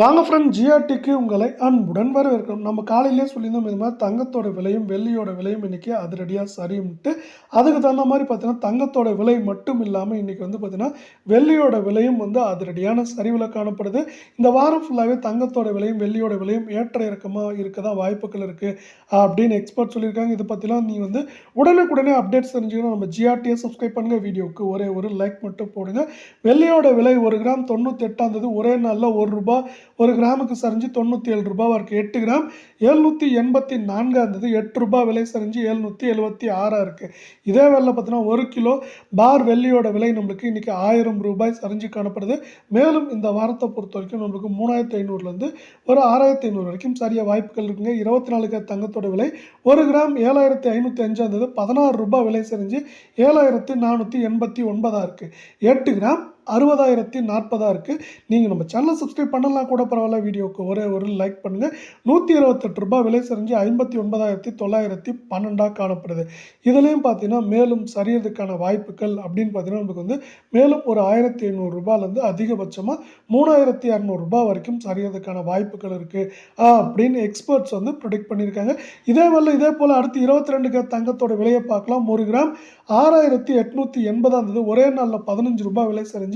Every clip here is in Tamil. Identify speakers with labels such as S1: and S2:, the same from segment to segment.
S1: வாங்க ஃப்ரெண்ட் ஜிஆர்டிக்கு உங்களை அன்புடன் வரவேற்கிறோம். நம்ம காலையிலே சொல்லியிருந்தோம் இது மாதிரி தங்கத்தோட விலையும் வெள்ளியோட விலையும் இன்னைக்கு அதிரடியாக சரியும்ட்டு அதுக்கு தகுந்த மாதிரி பார்த்தீங்கன்னா தங்கத்தோட விலை மட்டும் இல்லாமல் இன்றைக்கி வந்து பார்த்திங்கன்னா வெள்ளியோட விலையும் வந்து அதிரடியான சரிவில் காணப்படுது. இந்த வாரம் ஃபுல்லாகவே தங்கத்தோட விலையும் வெள்ளியோட விலையும் ஏற்ற இறக்கமாக இருக்க தான் வாய்ப்புகள் இருக்குது அப்படின்னு எக்ஸ்பர்ட் சொல்லியிருக்காங்க. இதை பற்றிலாம் நீ வந்து உடனுக்குடனே அப்டேட்ஸ் தெரிஞ்சுக்கணும். நம்ம ஜிஆர்டியை சப்ஸ்கிரைப் பண்ணுங்கள் வீடியோவுக்கு ஒரே ஒரு லைக் மட்டும் போடுங்க. வெள்ளியோட விலை ஒரு கிராம் தொண்ணூற்றி எட்டாம் தேதி ஒரே நாளில் ஒரு ரூபாய் ஒரு கிராமுக்கு சரிஞ்சு தொண்ணூற்றி ஏழு ரூபாவாக இருக்குது எட்டு கிராம் எழுநூற்றி எண்பத்தி நான்காக இருந்தது எட்டு ரூபாய் விலை சரிஞ்சு எழுநூற்றி எழுபத்தி ஆறாக இருக்குது இதே வேலை பார்த்தீங்கன்னா ஒரு கிலோ பார் வெள்ளியோட விலை நம்மளுக்கு இன்றைக்கி ஆயிரம் ரூபாய் சரிஞ்சு காணப்படுது. மேலும் இந்த வாரத்தை பொறுத்த வரைக்கும் நம்மளுக்கு மூணாயிரத்தி ஐநூறுலேருந்து ஒரு ஆறாயிரத்தி ஐநூறு வரைக்கும் சரியாக வாய்ப்புகள் இருக்குங்க. இருபத்தி நாலு கிராம் தங்கத்தோட விலை ஒரு கிராம் ஏழாயிரத்தி ஐநூற்றி அஞ்சாக இருந்தது பதினாறு ரூபாய் விலை சரிஞ்சு ஏழாயிரத்து நானூற்றி எண்பத்தி ஒன்பதாக இருக்குது எட்டு கிராம் அறுபதாயிரத்தி நாற்பதாக இருக்குது நீங்கள் நம்ம சேனலை சப்ஸ்கிரைப் பண்ணலாம் கூட பரவாயில்ல வீடியோவுக்கு ஒரே ஒரு லைக் பண்ணுங்கள் நூற்றி இருபத்தெட்டு ரூபாய் விலை சரிஞ்சு ஐம்பத்தி ஒன்பதாயிரத்தி தொள்ளாயிரத்தி பன்னெண்டாக காணப்படுது. இதுலேயும் பார்த்தீங்கன்னா மேலும் சரியறதுக்கான வாய்ப்புகள் அப்படின்னு பார்த்தீங்கன்னா நமக்கு வந்து மேலும் ஒரு ஆயிரத்தி எழுநூறு ரூபாலேருந்து அதிகபட்சமாக மூணாயிரத்தி இரநூறுபா வரைக்கும் சரியறதுக்கான வாய்ப்புகள் இருக்குது அப்படின்னு எக்ஸ்பர்ட்ஸ் வந்து ப்ரொடிக்ட் பண்ணியிருக்காங்க. இதே வரல இதே போல் அடுத்து இருபத்தி ரெண்டு கிராம் தங்கத்தோட விலையை பார்க்கலாம். ஒரு கிராம் ஆறாயிரத்தி எட்நூற்றி எண்பதாம் தேதி ஒரே நாளில் பதினஞ்சு ரூபாய் விலை சரிஞ்சு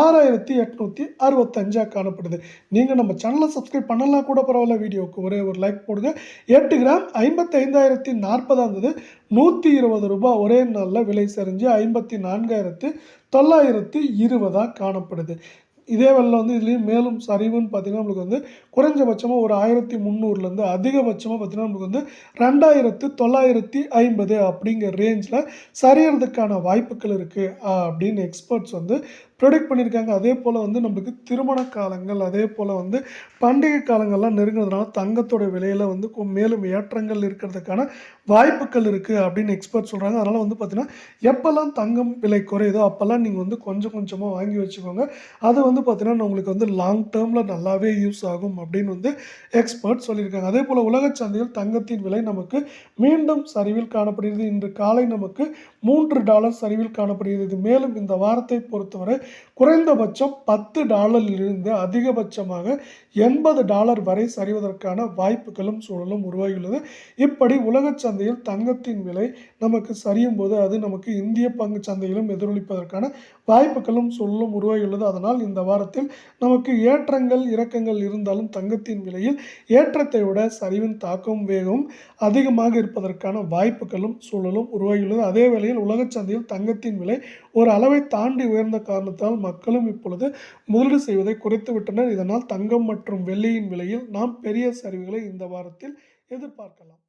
S1: ஆறாயிரத்தி எட்நூற்றி அறுபத்தஞ்சாக காணப்படுது. நீங்கள் நம்ம சேனலை சப்ஸ்கிரைப் பண்ணலாம் கூட பரவாயில்ல வீடியோவுக்கு ஒரே ஒரு லைக் போடுங்க. எட்டு கிராம் ஐம்பத்தைந்தாயிரத்தி ஐந்தாயிரத்தி இருந்தது நூற்றி இருபது ரூபாய் ஒரே நாளில் விலை சரிஞ்சு ஐம்பத்தி நான்காயிரத்து தொள்ளாயிரத்தி இருபதாக காணப்படுது. இதே வெள்ளம் வந்து இதுலேயும் மேலும் சரிவுன்னு பார்த்தீங்கன்னா நம்மளுக்கு வந்து குறைஞ்சபட்சமாக ஒரு ஆயிரத்தி முந்நூறுலேருந்து அதிகபட்சமாக பார்த்தீங்கன்னா நம்மளுக்கு வந்து ரெண்டாயிரத்து தொள்ளாயிரத்தி ஐம்பது அப்படிங்கிற ரேஞ்சில் சரியறதுக்கான வாய்ப்புகள் இருக்குது அப்படின்னு எக்ஸ்பர்ட்ஸ் வந்து ப்ரொடெக்ட் பண்ணியிருக்காங்க அதே போல் வந்து நம்மளுக்கு திருமண காலங்கள் அதே போல் வந்து பண்டிகை காலங்கள்லாம் நெருங்குறதுனால தங்கத்தோட விலையில் வந்து கொ- மேலும் ஏற்றங்கள் இருக்கிறதுக்கான வாய்ப்புகள் இருக்குது அப்படின்னு எக்ஸ்பர்ட் சொல்கிறாங்க அதனால் வந்து பார்த்திங்கன்னா எப்போல்லாம் தங்கம் விலை குறையுதோ அப்போல்லாம் நீங்கள் வந்து கொஞ்சம் கொஞ்சமாக வாங்கி வச்சுக்கோங்க. அது வந்து பார்த்திங்கன்னா உங்களுக்கு வந்து லாங் டேர்மில் நல்லாவே யூஸ் ஆகும் அப்படின்னு வந்து எக்ஸ்பர்ட் சொல்லியிருக்காங்க. அதே போல் உலக சந்தையில் தங்கத்தின் விலை நமக்கு மீண்டும் சரிவில் காணப்படுகிறது. இன்று காலை நமக்கு மூன்று டாலர் சரிவில் காணப்படுகிறது. மேலும் இந்த வாரத்தை பொறுத்தவரை குறைந்தபட்சம் பத்து டாலரிலிருந்து அதிகபட்சமாக எண்பது டாலர் வரை சரிவதற்கான வாய்ப்புகளும் சூழலும் உருவாகியுள்ளது. இப்படி உலகச் சந்தையில் தங்கத்தின் விலை நமக்கு சரியும் போது அது நமக்கு இந்திய பங்கு சந்தையிலும் எதிரொலிப்பதற்கான வாய்ப்புகளும் சூழலும் உருவாகியுள்ளது. அதனால் இந்த வாரத்தில் நமக்கு ஏற்றங்கள் இறக்கங்கள் இருந்தாலும் தங்கத்தின் விலையில் ஏற்றத்தை விட சரிவின் தாக்கம் வேகம் அதிகமாக இருப்பதற்கான வாய்ப்புகளும் சூழலும் உருவாகியுள்ளது. அதே வேளையில் உலகச் சந்தையில் தங்கத்தின் விலை ஒரு அளவை தாண்டி உயர்ந்த காரணத்தில் மக்களும் இப்பொழுது முதலீடு செய்வதை குறைத்துவிட்டனர். இதனால் தங்கம் மற்றும் வெள்ளியின் விலையில் நாம் பெரிய சரிவுகளை இந்த வாரத்தில் எதிர்பார்க்கலாம்.